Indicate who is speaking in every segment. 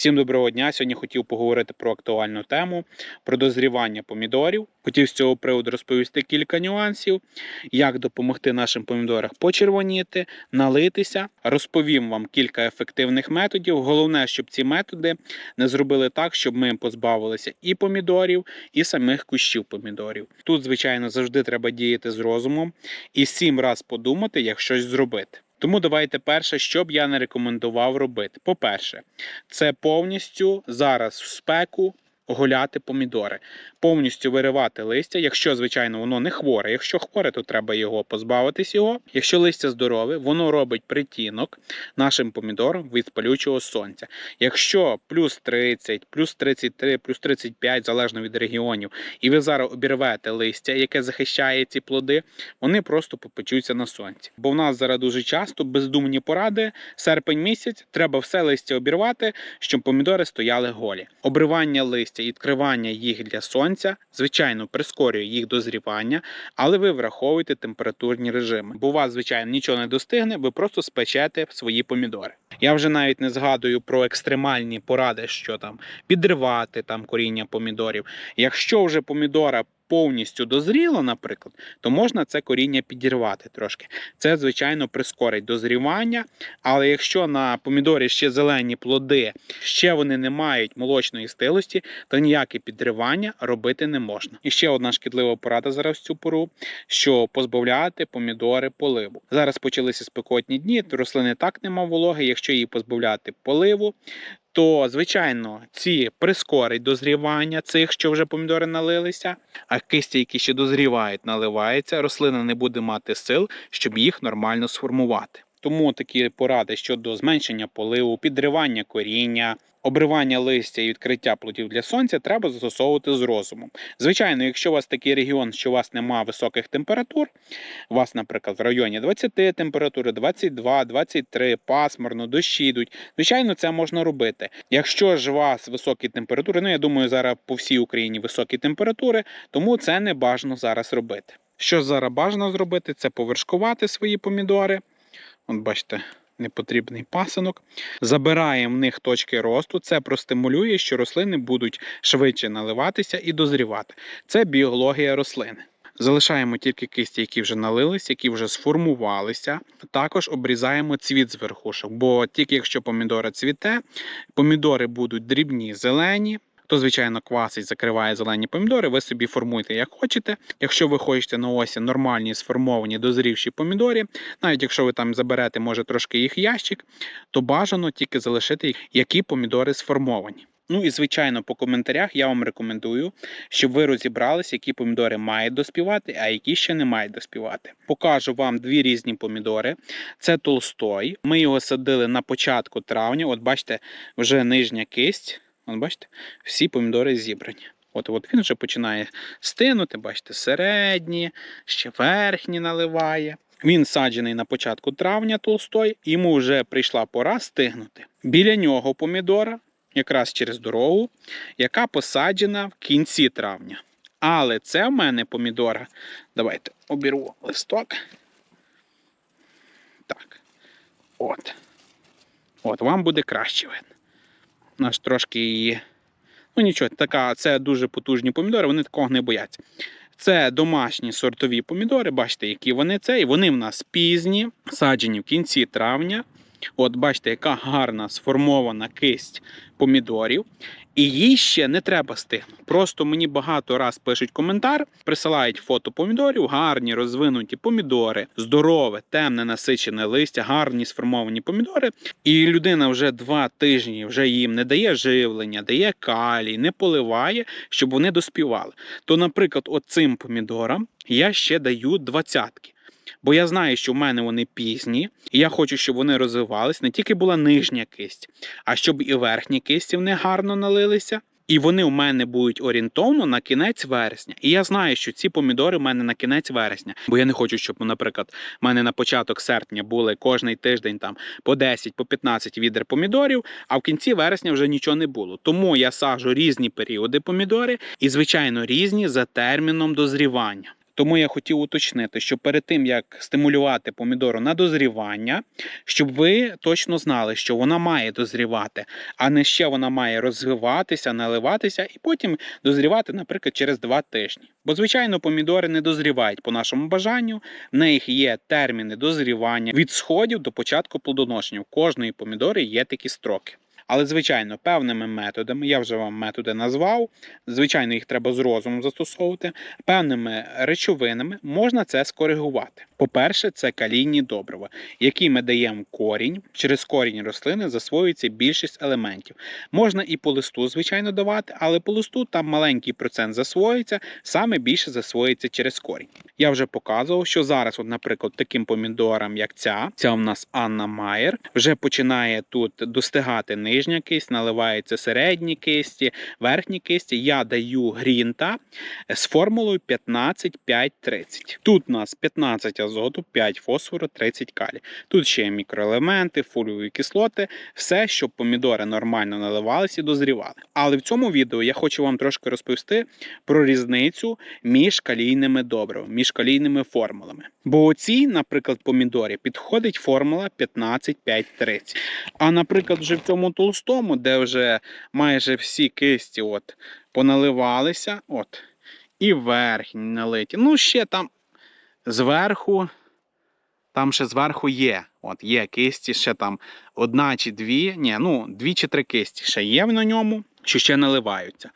Speaker 1: Всім доброго дня. Сьогодні хотів поговорити про актуальну тему про дозрівання помідорів. Хотів з цього приводу розповісти кілька нюансів, як допомогти нашим помідорам почервоніти, налитися. Розповім вам кілька ефективних методів. Головне, щоб ці методи не зробили так, щоб ми позбавилися і помідорів, і самих кущів помідорів. Тут, звичайно, завжди треба діяти з розумом і сім раз подумати, як щось зробити. Тому давайте перше, що б я не рекомендував робити. По-перше, це повністю зараз в спеку оголяти помідори, повністю виривати листя, якщо, звичайно, воно не хворе. Якщо хворе, то треба його позбавитись його. Якщо листя здорове, воно робить притінок нашим помідорам від палючого сонця. Якщо плюс 30, плюс 33, плюс 35, залежно від регіонів, і ви зараз обірвете листя, яке захищає ці плоди, вони просто попечуться на сонці. Бо в нас зараз дуже часто бездумні поради, серпень місяць, треба все листя обірвати, щоб помідори стояли голі. Обривання листя і відкривання їх для сонця, звичайно, прискорює їх дозрівання, але ви враховуєте температурні режими. Бо у вас, звичайно, нічого не достигне, ви просто спечете свої помідори. Я вже навіть не згадую про екстремальні поради, що там підривати там коріння помідорів. Якщо вже помідора повністю дозріло, наприклад, то можна це коріння підірвати трошки. Це, звичайно, прискорить дозрівання. Але якщо на помідорі ще зелені плоди, ще вони не мають молочної стилості, то ніяке підривання робити не можна. І ще одна шкідлива порада зараз в цю пору, що позбавляти помідори поливу. Зараз почалися спекотні дні, рослини так нема вологи. Якщо її позбавляти поливу, то звичайно ці прискорить дозрівання цих, що вже помідори налилися, а кисті, які ще дозрівають, наливаються, рослина не буде мати сил, щоб їх нормально сформувати. Тому такі поради щодо зменшення поливу, підривання коріння, обривання листя і відкриття плодів для сонця треба застосовувати з розумом. Звичайно, якщо у вас такий регіон, що у вас немає високих температур, у вас, наприклад, в районі 20 температури, 22, 23, пасмурно, дощі йдуть. Звичайно, це можна робити. Якщо ж у вас високі температури, ну я думаю, зараз по всій Україні високі температури, тому це не бажано зараз робити. Що зараз бажано зробити, це повершкувати свої помідори. От бачите, непотрібний пасинок. Забираємо в них точки росту. Це простимулює, що рослини будуть швидше наливатися і дозрівати. Це біологія рослини. Залишаємо тільки кисті, які вже налились, які вже сформувалися. Також обрізаємо цвіт з верхушок, бо тільки якщо помідора цвіте, помідори будуть дрібні, зелені. То, звичайно, квасить, закриває зелені помідори, ви собі формуйте як хочете. Якщо ви хочете на осінь нормальні сформовані дозрівші помідори, навіть якщо ви там заберете, може трошки їх ящик, то бажано тільки залишити, які помідори сформовані. Ну і звичайно, по коментарях я вам рекомендую, щоб ви розібралися, які помідори мають доспівати, а які ще не мають доспівати. Покажу вам дві різні помідори. Це толстой. Ми його садили на початку травня. От бачите, вже нижня кисть. От бачите, всі помідори зібрані. От, от він вже починає стинути, бачите, середні, ще верхні наливає. Він саджений на початку травня толстой, йому вже прийшла пора стигнути. Біля нього помідора, якраз через дорогу, яка посаджена в кінці травня. Але це в мене помідора. Давайте обірву листок. Так. От. От, вам буде краще видно. Наш трошки її. Ну нічого, така, це дуже потужні помідори, вони такого не бояться. Це домашні сортові помідори, бачите, які вони це. І вони в нас пізні, саджені в кінці травня. От бачите, яка гарна сформована кисть помідорів. І їй ще не треба стигнути. Просто мені багато раз пишуть коментар, присилають фото помідорів, гарні розвинуті помідори, здорове, темне насичене листя, гарні сформовані помідори. І людина вже два тижні вже їм не дає живлення, дає калій, не поливає, щоб вони доспівали. То, наприклад, оцим помідорам я ще даю двадцятки. Бо я знаю, що в мене вони пізні, і я хочу, щоб вони розвивались. Не тільки була нижня кисть, а щоб і верхні кисті в них гарно налилися. І вони у мене будуть орієнтовно на кінець вересня. І я знаю, що ці помідори в мене на кінець вересня. Бо я не хочу, щоб, наприклад, в мене на початок серпня були кожний тиждень там по 10, по 15 відер помідорів, а в кінці вересня вже нічого не було. Тому я саджу різні періоди помідори і, звичайно, різні за терміном дозрівання. Тому я хотів уточнити, що перед тим як стимулювати помідору на дозрівання, щоб ви точно знали, що вона має дозрівати, а не ще вона має розвиватися, наливатися і потім дозрівати, наприклад, через два тижні. Бо, звичайно, помідори не дозрівають по нашому бажанню. В них є терміни дозрівання від сходів до початку плодоношення. У кожної помідори є такі строки. Але, звичайно, певними методами, я вже вам методи назвав. Звичайно, їх треба з розумом застосовувати. Певними речовинами можна це скоригувати. По-перше, це калійні добрива, які ми даємо корінь. Через корінь рослини засвоюється більшість елементів. Можна і по листу, звичайно, давати, але по листу там маленький процент засвоюється, саме більше засвоюється через корінь. Я вже показував, що зараз, от, наприклад, таким помідорам, як ця, ця у нас Анна Майер, вже починає тут достигати нижня кисть, наливаються середні кисті, верхні кисті. Я даю грінта з формулою 15-5-30. Тут у нас 15 азоту, 5 фосфору, 30 калій. Тут ще є мікроелементи, фоліові кислоти, все, щоб помідори нормально наливалися і дозрівали. Але в цьому відео я хочу вам трошки розповісти про різницю між калійними добривами, між калійними формулами. Бо оцій, наприклад, помідорі підходить формула 15-5-30. А, наприклад, вже в цьому толстому, де вже майже всі кисті от поналивалися, от, і верхні налиті. Ну, ще там зверху, там ще зверху є. От є кисті, ще там одна чи дві, ні, ну, дві чи три кисті ще є на ньому, що ще наливаються.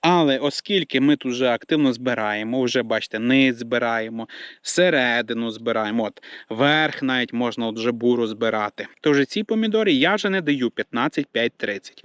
Speaker 1: Але оскільки ми тут вже активно збираємо, вже бачите, низ збираємо, середину збираємо, от верх навіть можна от вже буру збирати. То вже ці помідори я вже не даю 15-5-30.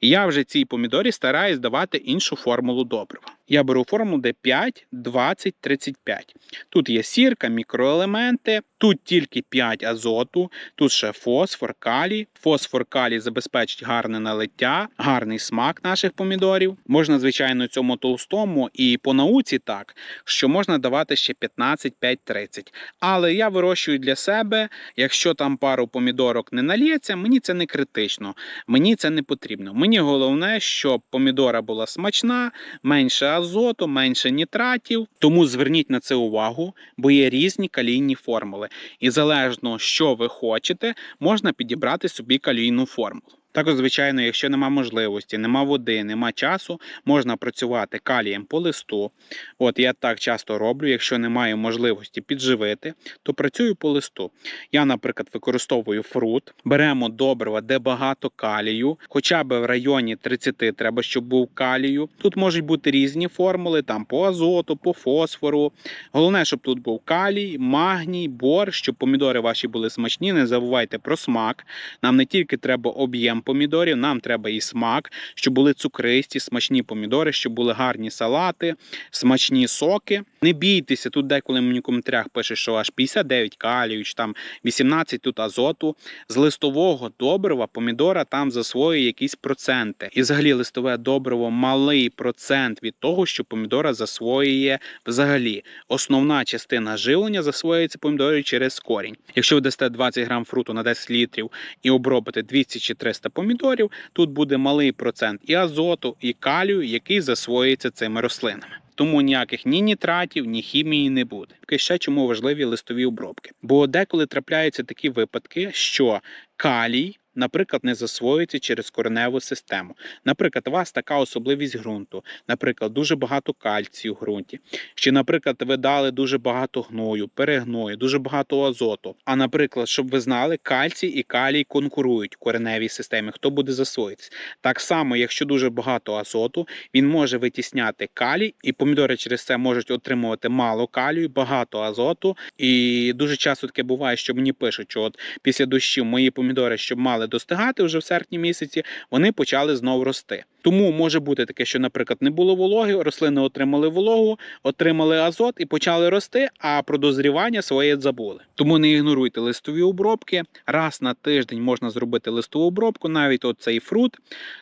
Speaker 1: Я вже цій помідорі стараюсь давати іншу формулу добрива. Я беру формулу, де 5, 20, 35. Тут є сірка, мікроелементи, тут тільки 5 азоту, тут ще фосфор, калій. Фосфор, калій забезпечить гарне налиття, гарний смак наших помідорів. Можна, звичайно, цьому толстому і по науці так, що можна давати ще 15, 5, 30. Але я вирощую для себе, якщо там пару помідорок не нальється, мені це не критично, мені це не потрібно. Мені головне, щоб помідора була смачна, менше азоту, менше нітратів. Тому зверніть на це увагу, бо є різні калійні формули. І залежно, що ви хочете, можна підібрати собі калійну формулу. Також, звичайно, якщо нема можливості, нема води, нема часу, можна працювати калієм по листу. От я так часто роблю, якщо не маю можливості підживити, то працюю по листу. Я, наприклад, використовую фрут, беремо добрива, де багато калію, хоча б в районі 30 треба, щоб був калію. Тут можуть бути різні формули, там по азоту, по фосфору. Головне, щоб тут був калій, магній, бор, щоб помідори ваші були смачні. Не забувайте про смак. Нам не тільки треба об'єм помідорів, нам треба і смак, щоб були цукристі, смачні помідори, щоб були гарні салати, смачні соки. Не бійтеся, тут деколи мені в коментарях пишуть, що аж 59 калію, чи там 18 тут азоту. З листового добрива помідора там засвоює якісь проценти. І взагалі листове добриво малий процент від того, що помідора засвоює взагалі. Основна частина живлення засвоюється помідорів через корінь. Якщо ви дасте 20 грам фруту на 10 літрів і обробите 200 чи 300 помідорів, тут буде малий процент і азоту, і калію, який засвоюється цими рослинами. Тому ніяких ні нітратів, ні хімії не буде. І ще чому важливі листові обробки? Бо деколи трапляються такі випадки, що калій. Наприклад, не засвоюється через кореневу систему. Наприклад, у вас така особливість ґрунту, наприклад, дуже багато кальцію в ґрунті. Чи, наприклад, ви дали дуже багато гною, перегною, дуже багато азоту. А, наприклад, щоб ви знали, кальцій і калій конкурують в кореневій системі. Хто буде засвоїтися? Так само, якщо дуже багато азоту, він може витісняти калій, і помідори через це можуть отримувати мало калію, багато азоту. І дуже часто таке буває, що мені пишуть, що от після дощів мої помідори, щоб мали достигати вже в серпні місяці, вони почали знову рости. Тому може бути таке, що, наприклад, не було вологи, рослини отримали вологу, отримали азот і почали рости, а про дозрівання своє забули. Тому не ігноруйте листові обробки. Раз на тиждень можна зробити листову обробку, навіть оцей фрут,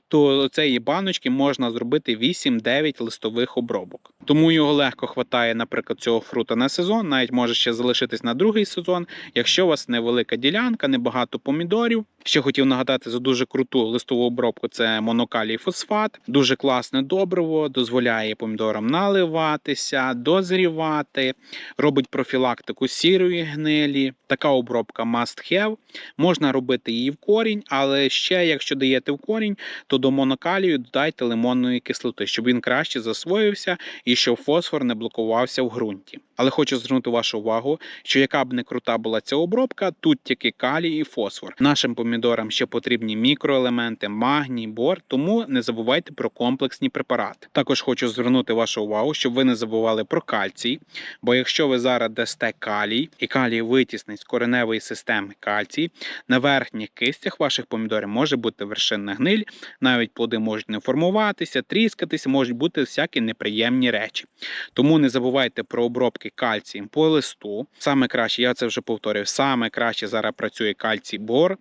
Speaker 1: то цієї баночки можна зробити 8-9 листових обробок. Тому його легко хватає, наприклад, цього фрута на сезон, навіть може ще залишитись на другий сезон, якщо у вас невелика ділянка, небагато помідорів. Ще хотів нагадати за дуже круту листову обробку: це монокалій фосфат. Фосфат, дуже класне добриво, дозволяє помідорам наливатися, дозрівати, робить профілактику сірої гнилі. Така обробка must have. Можна робити її в корінь, але ще, якщо даєте в корінь, то до монокалію додайте лимонної кислоти, щоб він краще засвоївся і щоб фосфор не блокувався в ґрунті. Але хочу звернути вашу увагу, що яка б не крута була ця обробка, тут тільки калій і фосфор. Нашим помідорам ще потрібні мікроелементи, магній, бор, тому не забувайте про комплексні препарати. Також хочу звернути вашу увагу, щоб ви не забували про кальцій, бо якщо ви зараз дасте калій, і калій витіснить з кореневої системи кальцій, на верхніх кистях ваших помідорів може бути вершинна гниль, навіть плоди можуть не формуватися, тріскатися, можуть бути всякі неприємні речі. Тому не забувайте про обробки кальцієм по листу. Саме краще, я це вже повторюю, саме краще зараз працює кальцій бор,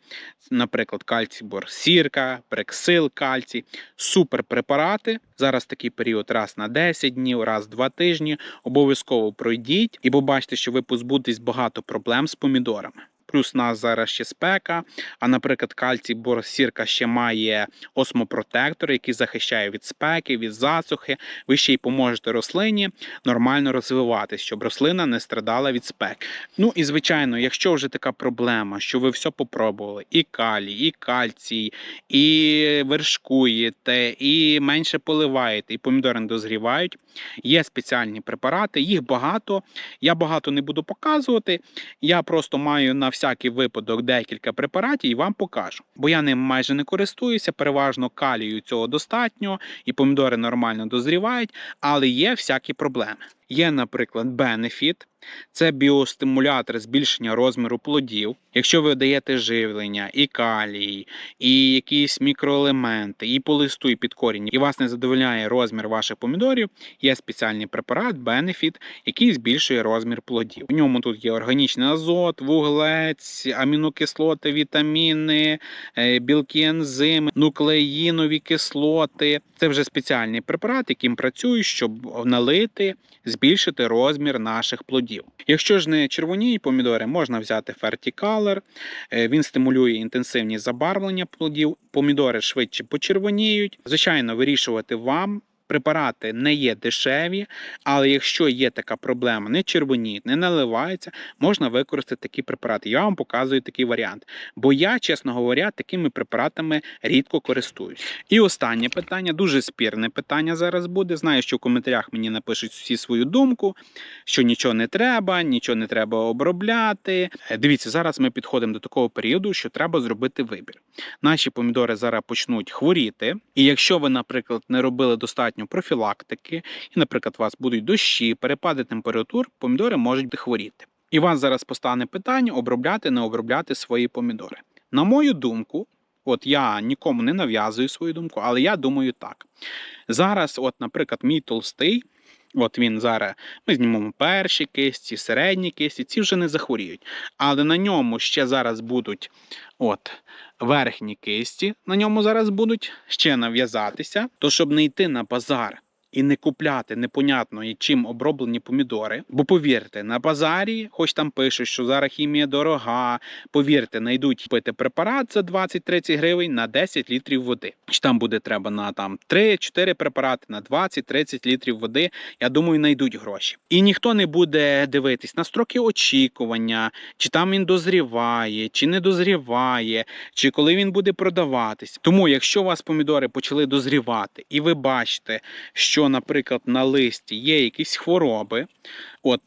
Speaker 1: наприклад, кальцій бор сірка, брексил кальцій, супер препарати. Зараз такий період раз на 10 днів, раз в 2 тижні. Обов'язково пройдіть і побачите, що ви позбудетесь багато проблем з помідорами. Плюс у нас зараз ще спека. А, наприклад, кальцій борсірка ще має осмопротектор, який захищає від спеки, від засухи. Ви ще й поможете рослині нормально розвиватись, щоб рослина не страдала від спеки. Ну і звичайно, якщо вже така проблема, що ви все попробували: і калій, і кальцій, і вершкуєте, і менше поливаєте, і помідори не дозрівають. Є спеціальні препарати, їх багато. Я багато не буду показувати. Я просто маю на всякий випадок декілька препаратів і вам покажу. Бо я ним майже не користуюся, переважно калію цього достатньо, і помідори нормально дозрівають, але є всякі проблеми. Є, наприклад, бенефіт. Це біостимулятор збільшення розміру плодів. Якщо ви даєте живлення, і калій, і якісь мікроелементи, і по листу, і під і вас не задовольняє розмір ваших помідорів, є спеціальний препарат Benefit, який збільшує розмір плодів. У ньому тут є органічний азот, вуглець, амінокислоти, вітаміни, е, білки, ензими, нуклеїнові кислоти. Це вже спеціальний препарат, яким працюють, щоб налити, збільшити розмір наших плодів. Якщо ж не червоні помідори, можна взяти фертікалер. Він стимулює інтенсивні забарвлення плодів. Помідори швидше почервоніють. Звичайно, вирішувати вам. Препарати не є дешеві, але якщо є така проблема, не червоніють, не наливаються, можна використати такі препарати. Я вам показую такий варіант. Бо я, чесно говоря, такими препаратами рідко користуюсь. І останнє питання, дуже спірне питання зараз буде. Знаю, що в коментарях мені напишуть всі свою думку, що нічого не треба, нічого не треба обробляти. Е, Дивіться, зараз ми підходимо до такого періоду, що треба зробити вибір. Наші помідори зараз почнуть хворіти, і якщо ви, наприклад, не робили достатньо профілактики, і, наприклад, у вас будуть дощі, перепади температур, помідори можуть хворіти. І вас зараз постане питання обробляти, не обробляти свої помідори. На мою думку, от я нікому не нав'язую свою думку, але я думаю так. Зараз, от, наприклад, мій толстий. От він зараз. Ми знімемо перші кисті, середні кисті, ці вже не захворіють. Але на ньому ще зараз будуть от, верхні кисті, на ньому зараз будуть ще нав'язатися. То щоб не йти на базар і не купляти непонятно і чим оброблені помідори. Бо повірте, на базарі, хоч там пишуть, що зараз хімія дорога. Повірте, знайдуть пити препарат за 20-30 гривень на 10 літрів води. Чи там буде треба на там 3-4 препарати на 20-30 літрів води. Я думаю, знайдуть гроші. І ніхто не буде дивитись на строки очікування, чи там він дозріває, чи не дозріває, чи коли він буде продаватись. Тому, якщо у вас помідори почали дозрівати, і ви бачите, що, наприклад, на листі є якісь хвороби, от.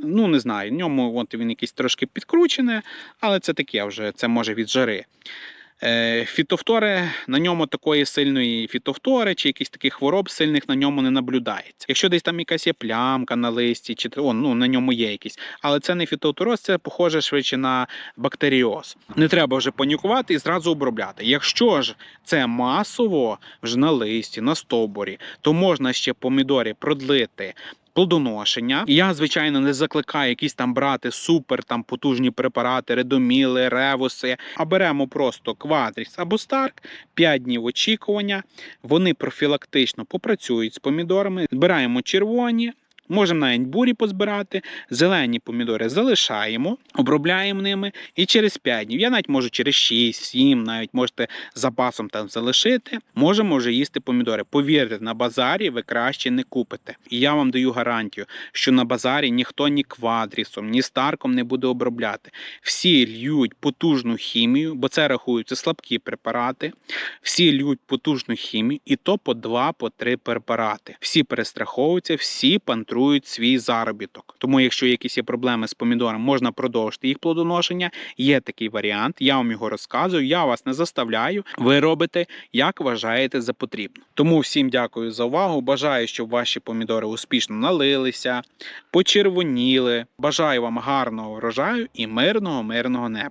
Speaker 1: Ну, не знаю, в ньому от він якийсь трошки підкручений, але це таке вже, це може від жари. Е, Фітофтори на ньому такої сильної фітофтори чи якісь таких хвороб сильних на ньому не наблюдається. Якщо десь там якась є плямка на листі, чи о, ну, на ньому є якісь, але це не фітофтороз, це похоже швидше на бактеріоз. Не треба вже панікувати і зразу обробляти. Якщо ж це масово вже на листі, на стовбурі, то можна ще помідорі продлити плодоношення. Я, звичайно, не закликаю якісь там брати супер там потужні препарати, редоміли, ревуси. А беремо просто квадрікс або старк, 5 днів очікування. Вони профілактично попрацюють з помідорами. Збираємо червоні. Можемо навіть бурі позбирати, зелені помідори залишаємо, обробляємо ними і через 5 днів. Я навіть можу через 6, 7, навіть можете запасом там залишити. Можемо вже їсти помідори. Повірте, на базарі ви краще не купите. І я вам даю гарантію, що на базарі ніхто ні квадрісом, ні старком не буде обробляти. Всі льють потужну хімію, бо це рахуються слабкі препарати. Всі льють потужну хімію, і то по 2 по 3 препарати. Всі перестраховуються, всі пантрують свій заробіток. Тому, якщо якісь є проблеми з помідором, можна продовжити їх плодоношення. Є такий варіант. Я вам його розказую. Я вас не заставляю. Ви робите як вважаєте за потрібно. Тому всім дякую за увагу. Бажаю, щоб ваші помідори успішно налилися, почервоніли. Бажаю вам гарного врожаю і мирного, мирного неба.